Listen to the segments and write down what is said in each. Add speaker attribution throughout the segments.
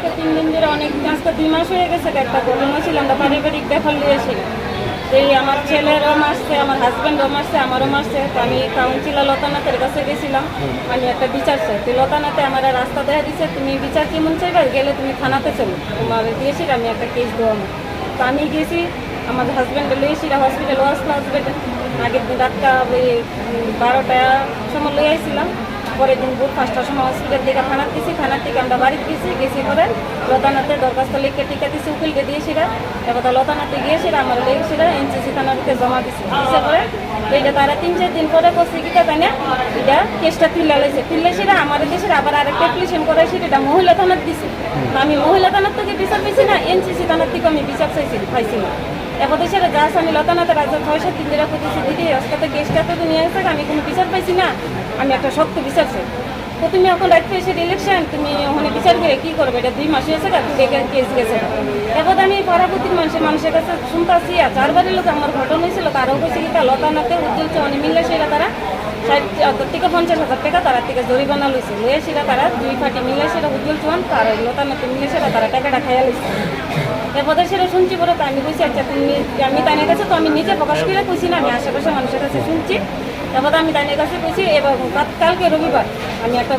Speaker 1: আজকে তিন দিন ধরে অনেক আজকে দুই মাস হয়ে গেছে একটা ঘটনা ছিল আমরা পারিবারিক ব্যাপার নিয়েছি এই আমার ছেলেরও মারছে আমার হাজব্যান্ডও মারছে আমারও মারছে। তো আমি কাউন্সিলর লতানাথের কাছে গেছিলাম। আমি একটা বিচার চাই। তো লতানাথে আমার রাস্তা দেখা দিচ্ছে তুমি বিচার কেমন চাইবে? গেলে তুমি থানাতে চলো। তোমার দিয়েছি আমি একটা কেস আমি তো আমি গেছি আমার হাজব্যান্ডে লইয়েছি হসপিটাল আসলো হসপিটাল আগের দিন রাতটা ওই উম, বারোটার সময় লই আইছিলাম। পরের দিন ভোর পাঁচটার সময় হসপিটাল থেকে থানার দিয়েছি থানার থেকে আমরা বাড়িতে গেছি গেছি পরে লতানাতে দরখাস্ত লিখে টিকা দিয়েছি উকিলকে দিয়েছিলাম এবার লতানাতে গিয়েছিল আমার লেগেছিল এনসিসি থানাতে জমা দিছি। দিছে পরে তো এটা তারা তিন, চার দিন পরে করছে কি জানে এটা কেসটা তুলে লাইছে। তুললে সেটা আমার দেশের আবার আরেকটা অ্যাপ্লিকেশন করে সেটা মহিলা থানার দিছে। আমি মহিলা থানার থেকে বিচার পেয়েছি না এনসিসি থানার থেকে আমি বিচার চাইছি, পাইছি না। এখন দেশের গাছ আমি লতানাতে রাজ্য ছয়, সাত দিন ধরে দিদি, আজকে কেসটা তো নিয়ে আসছে আমি কোনো বিচার পাইছি না। আমি একটা শক্ত বিচার চাই। তো তুমি এখন রাখতে এসে ইলেকশন তুমি ওখানে বিচার করে কি করবে? এটা দুই মাস হয়েছে কেস গেছে। এবার আমি পাড়াপতির মানুষের মানুষের কাছে শুনতেছি, আর চারবারের লোক আমার ঘটনা হয়েছিল তারাও কইছে কি তা লতানাতে উজ্জ্বল চৌহানি মিললে সেটা তারা ষাট থেকে পঞ্চাশ হাজার টাকা তারা থেকে জরিমানা লইছে। লয়ে সেটা তারা দুই ফাটি মিলে সেটা উজ্জ্বল চৌহান আর লতানাতে মিলে সেটা তারা টাকাটা খাইয়া লইছে। এরপরে সেটা শুনছি পরে, তো আমি কইছি আচ্ছা তুমি, আমি তাইনের কাছে তো আমি নিজে প্রকাশ করে কইছি না, আমি আশেপাশে মানুষের কাছে শুনছি। তারপরে আমি তাইনের কাছে কইছি এবার কাল- কালকে রবিবার আমি একটা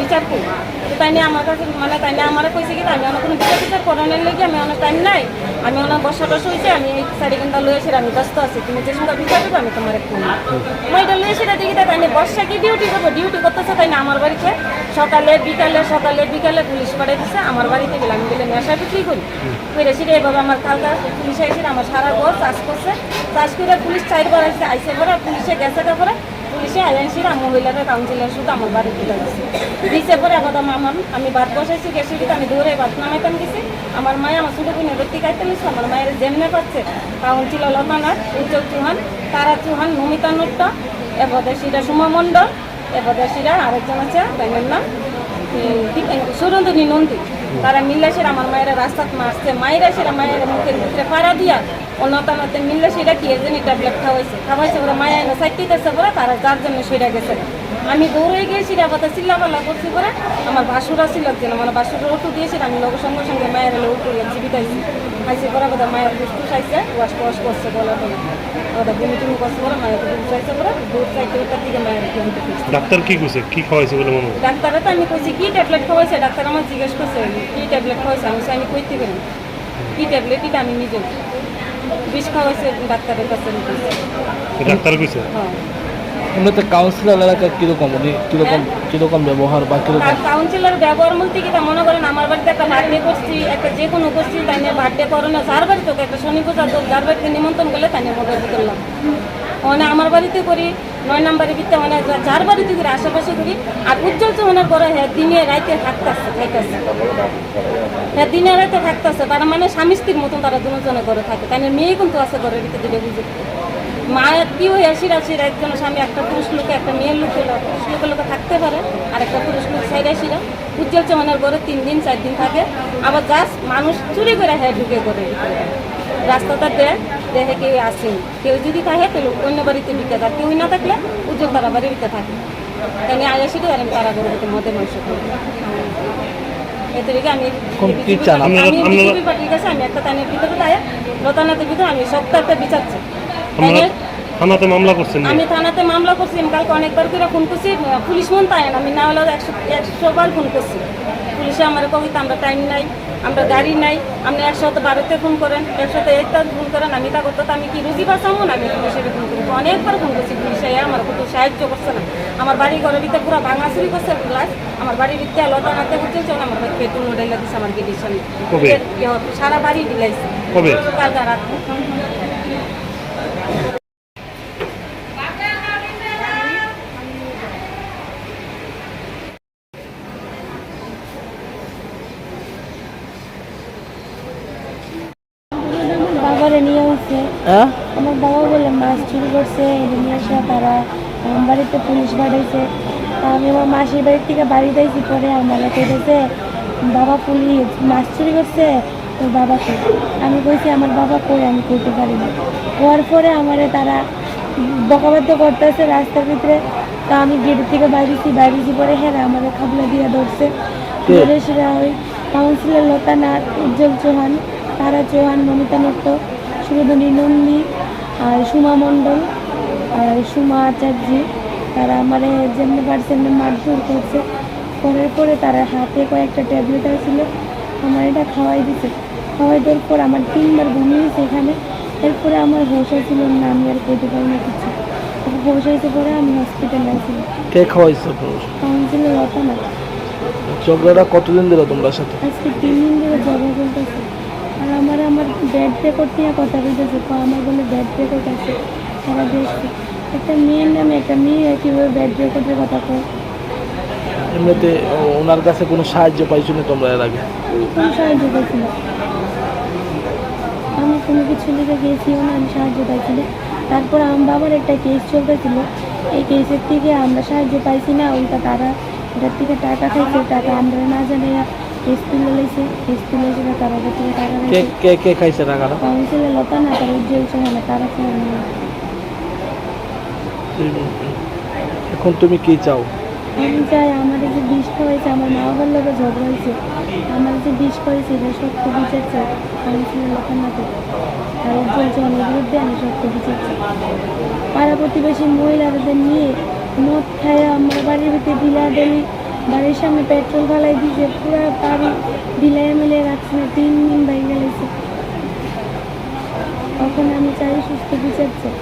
Speaker 1: বিচার করি তো তাই নিয়ে আমার কাছে মানে তাই নিয়ে আমার কইছে কি, আমি আমার কোনো বিচার বিচার করানোর লেগে আমি অনেক টাইম নাই, আমি অনেক বসা টসা হয়েছে আমি এই সাড়ে ঘণ্টা লয়ে এসে আমি ব্যস্ত আছি, তুমি যে সঙ্গে বিচার করব, আমি তোমার একটু মই এটা লয়ে সেটা দেখি তাই নিয়ে বর্ষা কি ডিউটি করব? ডিউটি করতেছে তাই না আমার বাড়িতে। সকালে, বিকালে সকালে, বিকালে পুলিশ পাঠিয়ে দিচ্ছে আমার বাড়িতে গেলে আমি গেলে নেশা বিক্রি করি? করে সেটা এভাবে আমার কালকা পুলিশ আইসে আমার সারা ঘর চাষ করছে। চাষ করে পুলিশ চারবার আসছে আইসে পরে পুলিশে গেছে তারপরে পুলিশে আইসিরা মহিলারা কাউন্সিলর শুধু আমার বাড়িতে দিচ্ছে দিছে পরে আবার আমার আমি ভাত বসাইছি, গেছি আমি দৌড়ে ভাত নামাইতাম গেছি। আমার মায়ে আমার ছোটো বোনের খাইতে নিচ্ছে আমার মায়ের যেমনে পাচ্ছে কাউন্সিলর লতানাথ উজ্জ্বল চৌহান, তারা চৌহান, নমিতা নট্ট এবারে সেটা সুমা মণ্ডল এবারে আরেকজন আছে তাইনের নাম সুরন্দনী নন্দী। তারা মিল্লা সেরা আমার মায়েরা রাস্তাত মারছে। মায়েরা সেরা মায়ের মুখের ভিতরে পাড়া দিয়া অন্যতানাতে মিল্লা সেটা কি এজেনি ট্যাবলেট খাওয়াইছে? খাওয়াইছে ওরা মায়ের সাইটিতেছে ওরা তারা যার জন্য সেটা গেছে। আমি দৌড়ে গিয়ে সেটা কথা চিল্লাপাল্লা করছি পরে আমার বাসুরা ছিল একজন আমার বাসুরা উঠু দিয়েছিল আমি লোক সঙ্গে সঙ্গে মায়ের এলো উঠু জীবিত আইছি আইসি পরে কথা মায়ের ফুসফুস আইছে ওয়াশ ওয়াশ করছে বলে বলে ওটা বমি টুমি করছে পরে মায়ের ফুসফুস আইছে পরে দৌড় চাইতে ওটার দিকে মায়ের
Speaker 2: ডাক্তার কি কইছে? কি খাওয়াইছে বলে মনে
Speaker 1: ডাক্তারে তো আমি কইছি কি ট্যাবলেট খাওয়াইছে? ডাক্তার আমার জিজ্ঞেস করছে কি ট্যাবলেট খাওয়াইছে? আমি আমি কইতে পারি কি ট্যাবলেট? এটা আমি নিজে বিষ খাওয়াইছে ডাক্তারের কাছে
Speaker 2: ডাক্তার কইছে?
Speaker 1: হ্যাঁ।
Speaker 3: এমনিতে কাউন্সিলর এলাকা কীরকম? উনি কীরকম কীরকম ব্যবহার বা কীরকম?
Speaker 1: কাউন্সিলর ব্যবহার বলতে কি মনে করেন, আমার বাড়িতে একটা বার্থডে করছি একটা যে কোনো করছি তাই নিয়ে বার্থডে করানো, যার বাড়িতে একটা শনি পূজা তো যার বাড়িতে নিমন্ত্রণ করলে তাই নিয়ে মোবাইল করলাম। মানে আমার বাড়িতে করি, নয় নম্বরের ভিত্তে মানে যার বাড়িতে করি, আশেপাশে করি, আর উজ্জ্বল চৌহানের পরে হ্যাঁ দিনে রাইতে থাকতেছে, খাইতেছে। হ্যাঁ দিনে রাইতে থাকতেছে, তারা মানে স্বামী স্ত্রীর মতন তারা দুজনে ঘরে থাকে, তাই মেয়ে কিন্তু আছে ঘরের ভিতরে বুঝে। মা কি হয়ে আসির আসির একজন স্বামী একটা পুরুষ লোকে একটা মেয়ের লোক হলো পুরুষ লোকের লোকে থাকতে পারে আর একটা পুরুষ লোক সাইড আসিরা উজ্জ্বল চৌহানের ঘরে তিন দিন চার দিন থাকে। আবার জাস্ট মানুষ চুরি করে হ্যাঁ ঢুকে করে রাস্তাটা দেয় দেখে কেউ আসেনি। কেউ যদি থাকে তাহলে অন্য বাড়িতে বিকে যায়। কেউ না থাকলে উজ্জ্বল তারা বাড়িতে থাকে। তাই আয়াসিটা আর আমি তারা ঘরে মধ্যে মাংস খাই। এদিকে আমি বিজেপি পার্টির কাছে একটা তানের ভিতরে দেয় লতানাথের ভিতরে আমি সপ্তাহ একটা বিচার চাই।
Speaker 2: থানাতে মামলা করছেন
Speaker 1: আমি থানাতে মামলা করছি কালকে অনেকবার করে ফোন করছি পুলিশ মন তাই না আমি না হলেও একশো একশো বার ফোন করছি। পুলিশে আমার কবিতা আমরা টাইম নাই আমরা গাড়ি নাই আপনি একশত বারোতে ফোন করেন একশত একটা ফোন করেন আমি তা করতে তো আমি কি রুজি বাঁচাবো না আমি পুলিশের ফোন করি। অনেকবার ফোন করছি পুলিশে আমার কত সাহায্য করছে না। আমার বাড়ি ঘরের ভিতরে পুরো ভাঙাচুরি করছে প্লাস আমার বাড়ির ভিতরে লতা নাতে হচ্ছে আমার বাড়ি পেটুল মোডেলা দিচ্ছে আমার গেটের সামনে।
Speaker 2: কবে?
Speaker 1: সারা বাড়ি বিলাইছে
Speaker 2: কবে?
Speaker 1: কালকে রাত।
Speaker 4: বাবারে নিয়ে হয়েছে
Speaker 3: হ্যাঁ?
Speaker 4: আমার বাবা বলে মাছ চুরি করছে নিয়ে আসা তারা আমার বাড়িতে পুলিশ বাড়াইছে তা আমি আমার মাসির বাড়ির থেকে বাড়িতে আইছি পরে আমার কেটেছে বাবা পুলিশ মাছ চুরি করছে তোর বাবা বাবাকে আমি কইছি আমার বাবা কই? আমি কইতে পারি না। হওয়ার পরে আমারে তারা বকাবাদ্য করতেছে রাস্তার ভিতরে। তা আমি গেটের থেকে বাইরেছি বাইরেছি পরে হ্যাঁ আমারে খাবলা দিয়ে ধরছে।
Speaker 3: কে?
Speaker 4: ধরে সেটা ওই কাউন্সিলর লতা নাথ উজ্জ্বল চৌহান তারা চৌহান মমিতা নট্ট সুরধনী নন্দী আর সুমা মণ্ডল আর সুমা আচার্যি। তারা আমার যেমনি পারছেন মারধর করছে। করার পরে তারা হাতে কয়েকটা ট্যাবলেট ছিল আমার এটা খাওয়াই দিছে। খাওয়াই দেওয়ার পর আমার তিনবার বমি হয়েছে এখানে। এরপরে আমার হোশ ছিল না আমি আর কইতে পারি না কিছু। হোশ হয়েছে পরে আমি হসপিটালে আসি
Speaker 3: কে খাওয়াইছে আপনার?
Speaker 4: কাউন্সিলর লতা না
Speaker 3: ঝগড়াটা কতদিন দিল তোমরা সাথে?
Speaker 4: আজকে তিন দিন ধরে জবা বলতেছে আর আমার আমার ব্যাড রেকর্ড নিয়ে কথা বলতেছে। তো আমার বলে ব্যাড রেকর্ড আছে। তারা দেখছে। একটা মেয়ের নামে একটা মেয়ে কীভাবে ব্যাড রেকর্ডের কথা কয়?
Speaker 3: এমনিতে ওনার কাছে কোনো সাহায্য পাইছো না তোমরা এর আগে?
Speaker 4: কোনো সাহায্য পাইছি না। লিখে না আমি সাহায্য পাইছি না। তারপর আমার বাবার একটা কেস চলতেছিল। এই কেসের থেকে আমরা সাহায্য পাইছি না উল্টা তারা এটার থেকে টাকা খাইছে টাকা আমরা না জানি কেস তুলে লাইছে। কেস তুলে সেটা তারা ওদের থেকে টাকা
Speaker 3: কে
Speaker 4: খাইছে।
Speaker 3: কে কে খাইছে টাকাটা?
Speaker 4: কাউন্সিলে লতা না তারা উজ্জ্বল চৌহান তারা ফোন
Speaker 3: তুমি- এখন তুমি কি চাও?
Speaker 4: আমি চাই আমার যে বিষ হয়েছে আমার মা বাবার লোকের ঝগড়া হয়েছে আমার যে বিষ হয়েছে এটা সত্য বিচার চাই। কাউন্সিলের লতা না তো আর উজ্জ্বল চৌহানের বিরুদ্ধে আমি সত্য বিচার চাই। পাড়া প্রতিবেশী মহিলাদের নিয়ে মদ খায় আমার বাড়ির ভিতরে ঢিলা ডেলি বাড়ির সামনে পেট্রোল ফালাই দিয়েছে পুরো বাড়ি ঢিলাই মিলে রাখছে না, তিন দিন বাইরে গেছে তখন আমি চাই সুস্থ বিচার চাই।